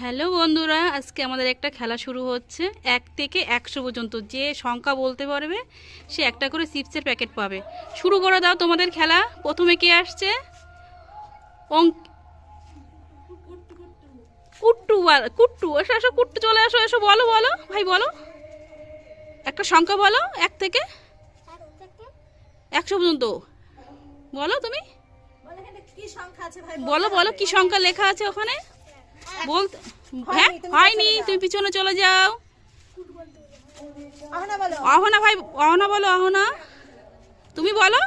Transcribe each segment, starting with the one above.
Hello বন্ধুরা আজকে আমাদের একটা খেলা শুরু হচ্ছে। এক থেকে একশো পর্যন্ত যে সংখ্যা বলতে পারবে সে একটা করে চিপসের প্যাকেট পাবে। শুরু করে দাও তোমাদের খেলা। প্রথমে কে আসছে? কুট্টু কুট্টু এসো এসো কুট্টু চলে আসো এসো বলো বলো ভাই বলো। একটা সংখ্যা বলো এক থেকে একশো পর্যন্ত। বলো তুমি। বলো বলো কি সংখ্যা লেখা আছে ওখানে? বলতে হ্যাঁ? হয়নি তুমি পিছনে চলে যাও। অহনা ভাই অহনা বলো অহনা তুমি বলো।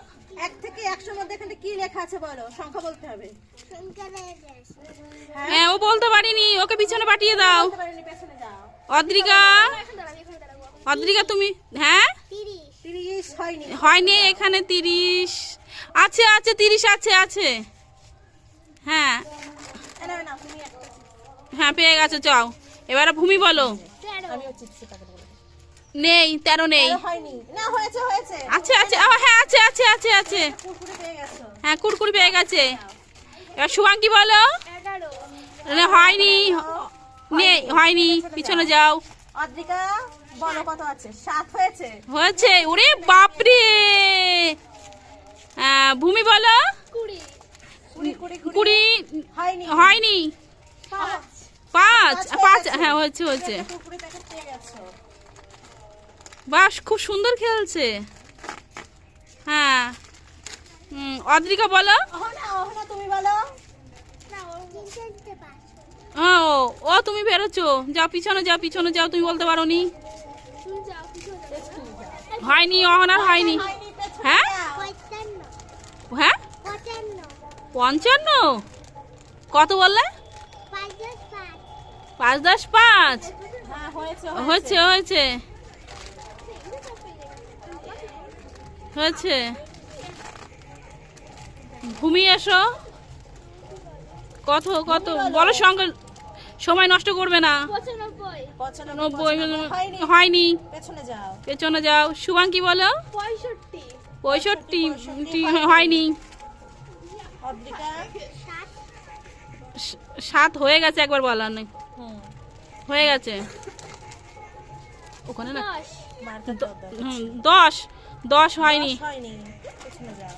এক থেকে একশোর মধ্যে এখানে কি লেখা আছে বলো? সংখ্যা বলতে হবে। হ্যাঁ ও বলতে পারিনি। ওকে পিছনে পাঠিয়ে দাও। অদ্রিকা। অদ্রিকা তুমি হ্যাঁ? হয়নি। এখানে তিরিশ। আছে আছে তিরিশ আছে আছে। হ্যাঁ। হ্যাঁ পেয়ে গেছো চাও এবারে ভূমি বলো। নেই তেরো নেই। আছে আছে হ্যাঁ আছে আছে আছে আছে। কুরকুরে পেয়ে গেছো। হ্যাঁ কুরকুরি পেয়ে গেছে। এবার শুভাঙ্কি বলো। হয়নি নেই হয়নি পিছনে যাও। অদ্রিকা বলো কত আছে? সাত হয়েছে। হয়েছে ওরে বাপরে! আহ, ভূমি বলো। কুড়ি। কুড়ি কুড়ি কুড়ি। হয়নি। হয়নি। পাঁচ পাঁচ হয়ে। হ্যাঁ হয়েছে হয়েছে। বাস খুব সুন্দর খেলছে। হ্যাঁ। অদ্রিকা বলো। অহনা অহনা তুমি বলো। ও ও তুমি বেরোচ্ছো যাও পিছনে যাও পিছনে যাও তুমি বলতে পারো নি। হয়নি অহনার হয়নি। হয়নি হ্যাঁ? হ্যাঁ? পঞ্চান্ন? কত বললে? পাঁচ দশ পাঁচ। হ্যাঁ হয়েছে হয়েছে। হয়েছে ঘুমিয়ে এসো। কত কত? বলো সঙ্গে। সময় নষ্ট করবে না। নব্বই হয়নি। পেছনে যাও। যাও। শুভাঙ্কি বলো? পঁয়ষট্টি। হয়নি। সাত হয়ে গেছে একবার বলার নেই। হয়ে গেছে। ওখানে না দশ। দশ। হয়নি। হয়নি। পেছনে যাও।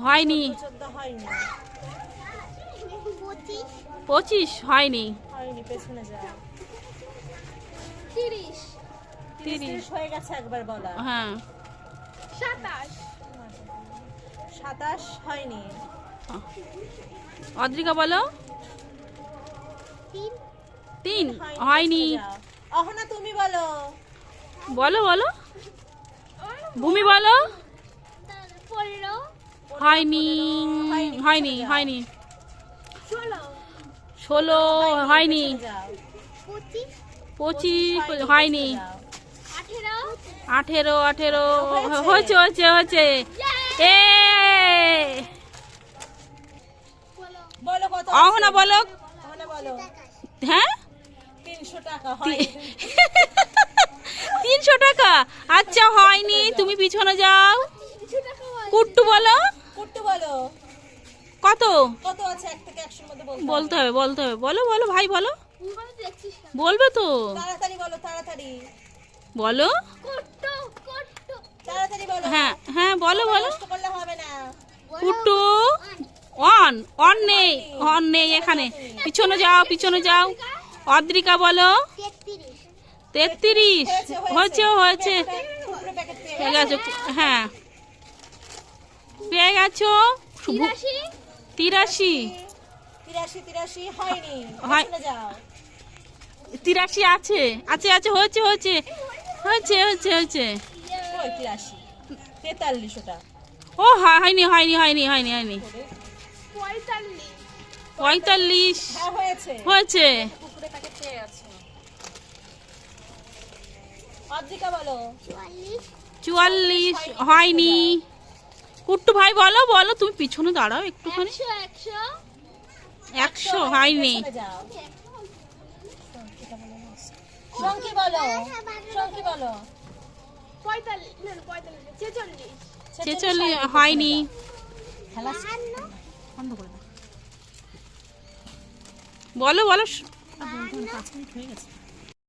হয়নি। চোদ্দ হয়নি। পঁচিশ। হয়নি। হয়নি পেছনে যাও। তিরিশ। তিরিশ হয়ে গেছে একবার বলা। হ্যাঁ। সাতাশ। হয়নি। অদ্রিকা বলো। তিন? হয়নি, হয়নি। অহনা তুমি বলো। বলো বলো। ভূমি বলো। হয়নি হয়নি হয়নি ষোলো। হয়নি পঁচিশ। হয়নি। আঠেরো। আঠেরো হয়েছে। হয়েছে হয়েছে এ বলো। কত অহনা বলো। অহনা বলো। হ্যাঁ? তিনশো টাকা আচ্ছা হয়নি। তুমি পিছনে যাও। কুট্টু বলো। কুট্টু বলো। কত? কত আছে? এক থেকে একশোর মধ্যে বলতে হবে। বলতে হবে বলো বলো ভাই বলো। বলবে তো। তাড়াতাড়ি বলো তাড়াতাড়ি। বলো। তাড়াতাড়ি বলো। হ্যাঁ হ্যাঁ বলো বলো। হবে না। কুট্টু। অন অন নেই অন নেই এখানে। পিছনে যাও পিছনে যাও। অদ্রিকা বলো। তেত্রিশ। হয়েছে হয়েছে। পেয়ে গেছো হ্যাঁ। পেয়ে গেছো? তিরাশি। তিরাশি। হয়- আছে। আছে আছে হয়েছে হয়েছে। হয়েছে হয়েছে হয়েছে। তিরাশি। তেতাল্লিশ ওটা ও হয়নি হয়নি হয়নি হয়নি হয়নি। পঁয়তাল্লিশ। হ্যাঁ হয়েছে। চুয়াল্লিশ। হয়নি। কুট্টু ভাই বলো বলো তুমি পিছনে দাঁড়াও একটুখানি একশো হয়নি। ছেচল্লিশ। হয়নি। খেলা বন্ধ করে বলো বলো। পাঁচ মিনিট হয়ে গেছে।